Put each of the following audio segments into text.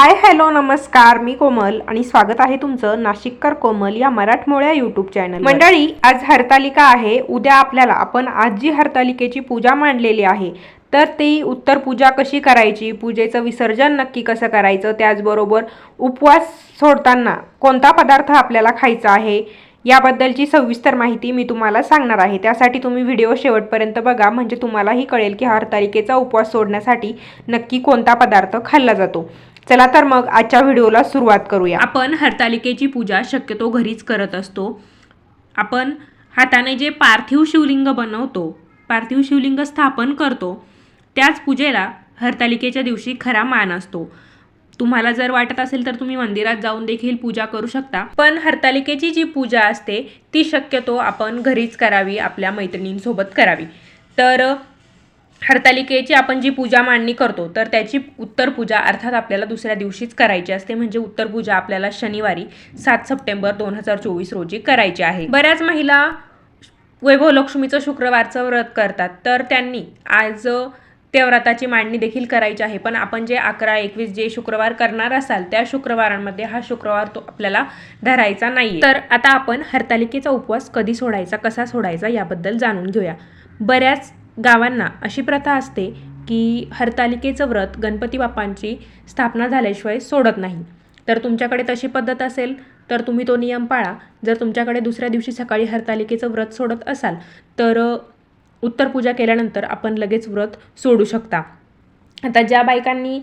Hi hello नमस्कार मी कोमल आणि स्वागत आहे तुमचं नाशिककर कोमल या मराठमोळ्या युट्यूब चॅनल मंडळी आज हरतालिका आहे. उद्या आपल्याला आपण आज जी हरतालिकेची पूजा मांडलेली आहे तर ती उत्तर पूजा कशी करायची पूजेचं विसर्जन नक्की कसं करायचं त्याचबरोबर उपवास सोडताना कोणता पदार्थ आपल्याला खायचा आहे याबद्दलची सविस्तर माहिती मी तुम्हाला सांगणार आहे. त्यासाठी तुम्ही व्हिडिओ शेवटपर्यंत बघा म्हणजे तुम्हालाही कळेल की हरतालिकेचा उपवास सोडण्यासाठी नक्की कोणता पदार्थ खाल्ला जातो. चला तर मग आजच्या व्हिडिओला सुरुवात करूया. आपण हरतालिकेची पूजा शक्यतो घरीच करत असतो. आपण हाताने जे पार्थिव शिवलिंग बनवतो पार्थिव शिवलिंग स्थापन करतो त्याच पूजेला हरतालिकेच्या दिवशी खरा मान असतो. तुम्हाला जर वाटत असेल तर तुम्ही मंदिरात जाऊन देखील पूजा करू शकता. पण हरतालिकेची जी पूजा असते ती शक्यतो आपण घरीच करावी आपल्या मैत्रिणींसोबत करावी. तर हरतालिकेची आपण जी पूजा मांडणी करतो तर त्याची उत्तर पूजा अर्थात आपल्याला दुसऱ्या दिवशीच करायची असते. म्हणजे उत्तर पूजा आपल्याला शनिवारी सात सप्टेंबर दोन हजार चोवीस रोजी करायची आहे. बऱ्याच महिला वैभव लक्ष्मीचं शुक्रवारचं व्रत करतात. तर त्यांनी आज त्या व्रताची मांडणी देखील करायची आहे. पण आपण जे अकरा एकवीस जे शुक्रवार करणार असाल त्या शुक्रवारांमध्ये हा शुक्रवार तो आपल्याला धरायचा नाही तर आता आपण हरतालिकेचा उपवास कधी सोडायचा कसा सोडायचा याबद्दल जाणून घेऊया. बऱ्याच गावांना अशी प्रथा असते की हरतालिकेचं व्रत गणपती बाप्पांची स्थापना झाल्याशिवाय सोडत नाही. तर तुमच्याकडे तशी पद्धत असेल तर तुम्ही तो नियम पाळा. जर तुमच्याकडे दुसऱ्या दिवशी सकाळी हरतालिकेचं व्रत सोडत असाल तर उत्तर पूजा केल्यानंतर आपण लगेच व्रत सोडू शकता. आता ज्या बायकांनी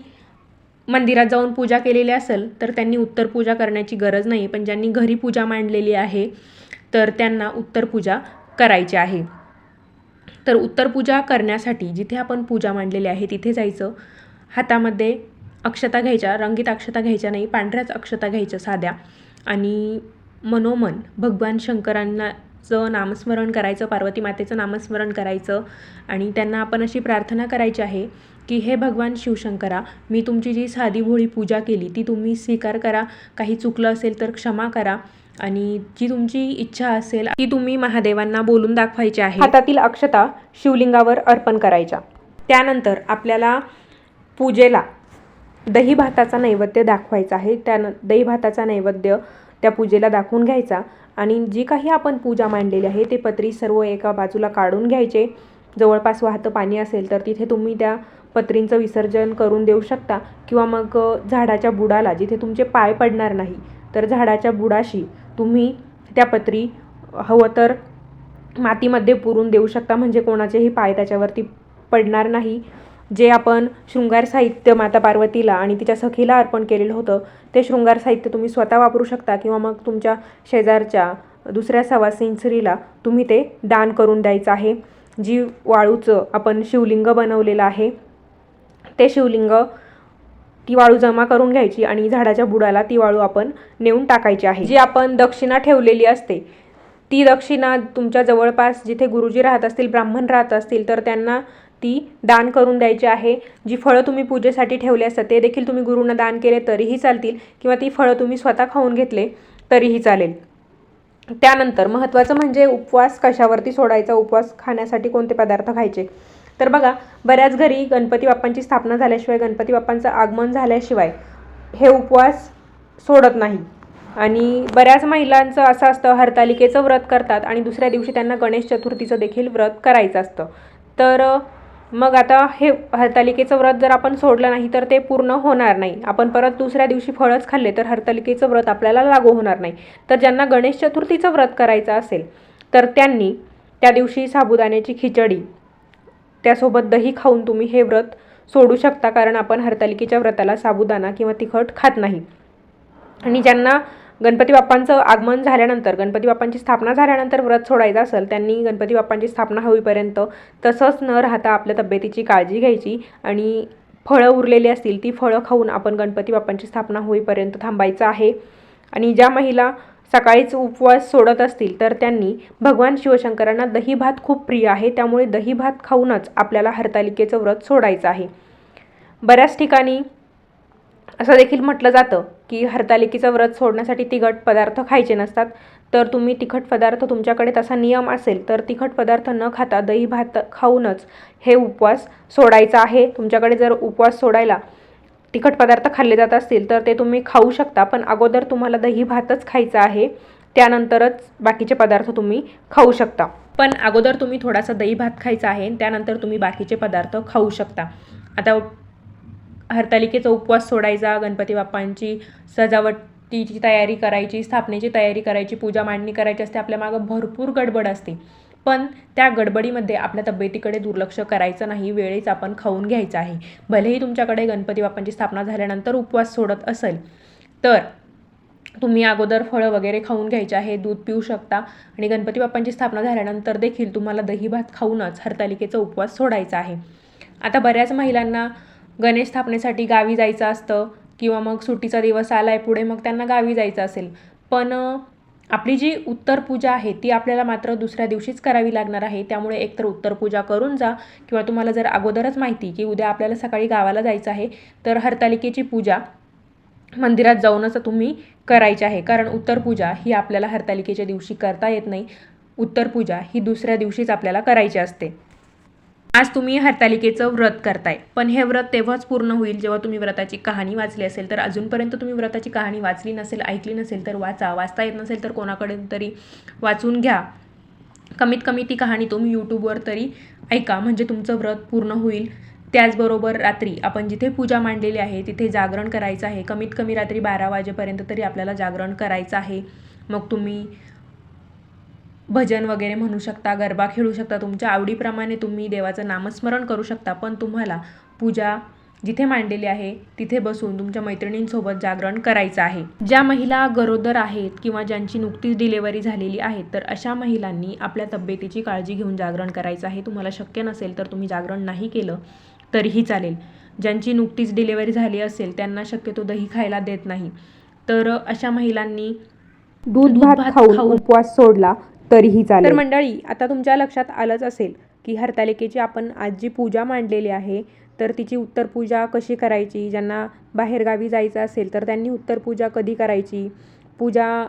मंदिरात जाऊन पूजा केलेली असेल तर त्यांनी उत्तर पूजा करण्याची गरज नाही. पण ज्यांनी घरी पूजा मांडलेली आहे तर त्यांना उत्तर पूजा करायची आहे. तर उत्तर पूजा करण्यासाठी जिथे आपण पूजा मांडलेली आहे तिथे जायचं. हातामध्ये अक्षता घ्यायच्या रंगीत अक्षता घ्यायच्या नाही पांढऱ्याच अक्षता घ्यायच्या साध्या. आणि मनोमन भगवान शंकरांनाचं नामस्मरण करायचं पार्वती मातेचं नामस्मरण करायचं आणि त्यांना आपण अशी प्रार्थना करायची आहे की हे भगवान शिवशंकरा मी तुमची जी साधी भोळी पूजा केली ती तुम्ही स्वीकार करा. काही चुकलं असेल तर क्षमा करा. आणि जी तुमची इच्छा असेल ती तुम्ही महादेवांना बोलून दाखवायची आहे. हातातील अक्षता शिवलिंगावर अर्पण करायच्या. त्यानंतर आपल्याला पूजेला दही भाताचा नैवेद्य दाखवायचा आहे. त्या दही भाताचा नैवेद्य त्या पूजेला दाखवून घ्यायचा. आणि जी काही आपण पूजा मांडलेली आहे ते पत्री सर्व एका बाजूला काढून घ्यायचे. जवळपास वाहतं पाणी असेल तर तिथे तुम्ही त्या पत्रींचं विसर्जन करून देऊ शकता. किंवा मग झाडाच्या बुडाला जिथे तुमचे पाय पडणार नाही तर झाडाच्या बुडाशी तुम्ही त्या पत्री हवं तर मातीमध्ये पुरून देऊ शकता. म्हणजे कोणाचेही पाय त्याच्यावरती पडणार नाही. जे आपण शृंगार साहित्य माता पार्वतीला आणि तिच्या सखीला अर्पण केलेलं होतं ते शृंगार साहित्य तुम्ही स्वतः वापरू शकता. किंवा मग तुमच्या शेजारच्या दुसऱ्या सवासिंचरीला तुम्ही ते दान करून द्यायचं आहे. जी वाळूचं आपण शिवलिंग बनवलेलं आहे ते शिवलिंग ती वाळू जमा करून घ्यायची आणि झाडाच्या बुडाला ती वाळू आपण नेऊन टाकायची आहे. जी आपण दक्षिणा ठेवलेली असते ती दक्षिणा तुमच्या जवळपास जिथे गुरुजी राहत असतील ब्राह्मण राहत असतील तर त्यांना ती दान करून द्यायची आहे. जी फळं तुम्ही पूजेसाठी ठेवली असतात ते देखील तुम्ही गुरूंना दान केले तरीही चालतील किंवा ती फळं तुम्ही स्वतः खाऊन घेतले तरीही चालेल. त्यानंतर महत्त्वाचं म्हणजे उपवास कशावरती सोडायचा? उपवास खाण्यासाठी कोणते पदार्थ खायचे? तर बघा बऱ्याच घरी गणपती बाप्पांची स्थापना झाल्याशिवाय गणपती बाप्पांचं आगमन झाल्याशिवाय हे उपवास सोडत नाही. आणि बऱ्याच महिलांचं असं असतं हरतालिकेचं व्रत करतात आणि दुसऱ्या दिवशी त्यांना गणेश चतुर्थीचं देखील व्रत करायचं असतं. तर मग आता हे हरतालिकेचं व्रत जर आपण सोडलं नाही तर ते पूर्ण होणार नाही. आपण परत दुसऱ्या दिवशी फळच खाल्ले तर हरतालिकेचं व्रत आपल्याला लागू होणार नाही. तर ज्यांना गणेश चतुर्थीचं व्रत करायचं असेल तर त्यांनी त्या दिवशी साबुदाण्याची खिचडी त्यासोबत दही खाऊन तुम्ही हे व्रत सोडू शकता कारण आपण हरतालिकेच्या व्रताला साबुदाणा किंवा तिखट खात नाही. आणि ज्यांना गणपती बाप्पांचं आगमन झाल्यानंतर गणपती बाप्पांची स्थापना झाल्यानंतर व्रत सोडायचं असेल त्यांनी गणपती बाप्पांची स्थापना होईपर्यंत तसंच न राहता आपल्या तब्येतीची काळजी घ्यायची आणि फळं उरलेली असतील ती फळं खाऊन आपण गणपती बाप्पांची स्थापना होईपर्यंत थांबायचं आहे. आणि ज्या महिला सकाळीच उपवास सोडत असतील तर त्यांनी भगवान शिवशंकरांना दही भात खूप प्रिय आहे त्यामुळे दही भात खाऊनच आपल्याला हरतालिकेचं व्रत सोडायचं आहे. बऱ्याच ठिकाणी असं देखील म्हटलं जातं की हरतालिकेचं व्रत सोडण्यासाठी तिखट पदार्थ खायचे नसतात. तर तुम्ही तिखट पदार्थ तुमच्याकडे तसा नियम असेल तर तिखट पदार्थ न खाता दही भात खाऊनच हे उपवास सोडायचा आहे. तुमच्याकडे जर उपवास सोडायला तिखट पदार्थ खाल्ले जात असतील तर ते तुम्ही खाऊ शकता पण अगोदर तुम्हाला दही भातच खायचा आहे. त्यानंतरच बाकीचे पदार्थ तुम्ही खाऊ शकता. पण अगोदर तुम्ही थोडासा दही भात खायचा आहे त्यानंतर तुम्ही बाकीचे पदार्थ खाऊ शकता. आता हरतालिकेचा उपवास सोडायचा गणपती बाप्पांची सजावटीची तयारी करायची स्थापनेची तयारी करायची पूजा मांडणी करायची असते आपल्या मागं भरपूर गडबड असते. पण त्या गडबडीमध्ये आपल्या तब्येतीकडे दुर्लक्ष करायचं नाही वेळेच आपण खाऊन घ्यायचं आहे. भलेही तुमच्याकडे गणपती बाप्पांची स्थापना झाल्यानंतर उपवास सोडत असेल तर तुम्ही अगोदर फळं वगैरे खाऊन घ्यायचे आहे दूध पिऊ शकता आणि गणपती बाप्पांची स्थापना झाल्यानंतर देखील तुम्हाला दही भात खाऊनच हरतालिकेचा उपवास सोडायचा आहे. आता बऱ्याच महिलांना गणेश स्थापनेसाठी गावी जायचं असतं किंवा मग सुट्टीचा दिवस आला आहे पुढे मग त्यांना गावी जायचं असेल. पण आपली जी उत्तर पूजा आहे ती आपल्याला मात्र दुसऱ्या दिवशीच करावी लागणार आहे. त्यामुळे एकतर उत्तर पूजा करून जा किंवा तुम्हाला जर अगोदरच माहिती की उद्या आपल्याला सकाळी गावाला जायचं आहे तर हरतालिकेची पूजा मंदिरात जाऊनच तुम्ही करायची आहे. कारण उत्तर पूजा ही आपल्याला हरतालिकेच्या दिवशी करता येत नाही. उत्तर पूजा ही दुसऱ्या दिवशीच आपल्याला करायची असते. आज तुम्ही हरतालिकेचं व्रत करताय. पण हे व्रत तेव्हाच पूर्ण होईल जेव्हा तुम्ही व्रताची कहाणी वाचली असेल. तर अजूनपर्यंत तुम्ही व्रताची कहाणी वाचली नसेल ऐकली नसेल तर वाचा. वाचता येत नसेल तर कोणाकडे तरी वाचून घ्या. कमीत कमी ती कहाणी तुम्ही यूट्यूबवर तरी ऐका. म्हणजे तुमचं व्रत पूर्ण होईल. त्याचबरोबर रात्री आपण जिथे पूजा मांडलेली आहे तिथे जागरण करायचं आहे. कमीत कमी रात्री बारा वाजेपर्यंत तरी आपल्याला जागरण करायचं आहे. मग तुम्ही भजन वगैरे म्हणू शकता गरबा खेळू शकता तुमच्या आवडीप्रमाणे तुम्ही देवाचं नामस्मरण करू शकता पण तुम्हाला पूजा जिथे मांडलेली आहे तिथे बसून तुमच्या मैत्रिणींसोबत जागरण करायचं आहे. ज्या महिला गरोदर आहेत किंवा ज्यांची नुकतीच डिलेवरी झालेली आहे तर अशा महिलांनी आपल्या तब्येतीची काळजी घेऊन जागरण करायचं आहे. तुम्हाला शक्य नसेल तर तुम्ही जागरण नाही केलं तरीही चालेल. ज्यांची नुकतीच डिलेवरी झाली असेल त्यांना शक्यतो दही खायला देत नाही. तर अशा महिलांनी दूध भात खाऊन उपवास सोडला तरीही तर चालेल. मंडळी आता तुमच्या लक्षात आलंच असेल की हरतालिकेची आपण आज जी पूजा मांडलेली आहे तर तिची उत्तर पूजा कशी करायची? ज्यांना बाहेरगावी जायचं असेल तर त्यांनी उत्तर पूजा कधी करायची? पूजा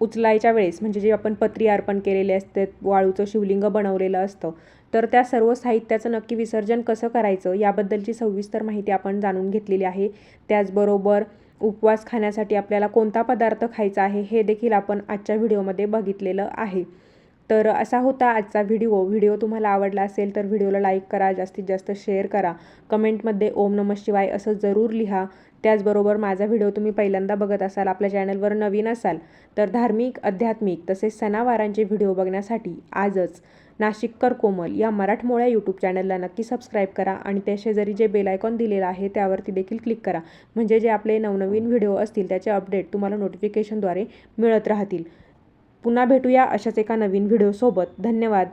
उचलायच्या वेळेस म्हणजे जे आपण पत्री अर्पण केलेले असते वाळूचं शिवलिंग बनवलेलं असतं तर त्या सर्व साहित्याचं नक्की विसर्जन कसं करायचं? याबद्दलची सविस्तर माहिती आपण जाणून घेतलेली आहे. त्याचबरोबर उपवास खाण्यासाठी आपल्याला कोणता पदार्थ खायचा आहे हे देखील आपण आजच्या व्हिडिओमध्ये बघितलेलं आहे. तर असा होता आजचा व्हिडिओ. व्हिडिओ तुम्हाला आवडला असेल तर व्हिडिओला लाईक करा जास्तीत जास्त शेअर करा. कमेंटमध्ये ओम नम शिवाय असं जरूर लिहा. त्याचबरोबर माझा व्हिडिओ तुम्ही पहिल्यांदा बघत असाल आपल्या चॅनलवर नवीन असाल तर धार्मिक आध्यात्मिक तसेच सणावारांचे व्हिडिओ बघण्यासाठी आजच नाशिककर कोमल या मराठमोळ्या यूट्यूब चॅनलला नक्की सबस्क्राईब करा आणि त्या शेजारी जे बेल आयकॉन दिलेलं आहे त्यावरती देखील क्लिक करा. म्हणजे जे आपले नवनवीन व्हिडिओ असतील त्याचे अपडेट तुम्हाला नोटिफिकेशनद्वारे मिळत राहतील. पुन्हा भेटूया अशाच एका नवीन व्हिडिओसोबत धन्यवाद.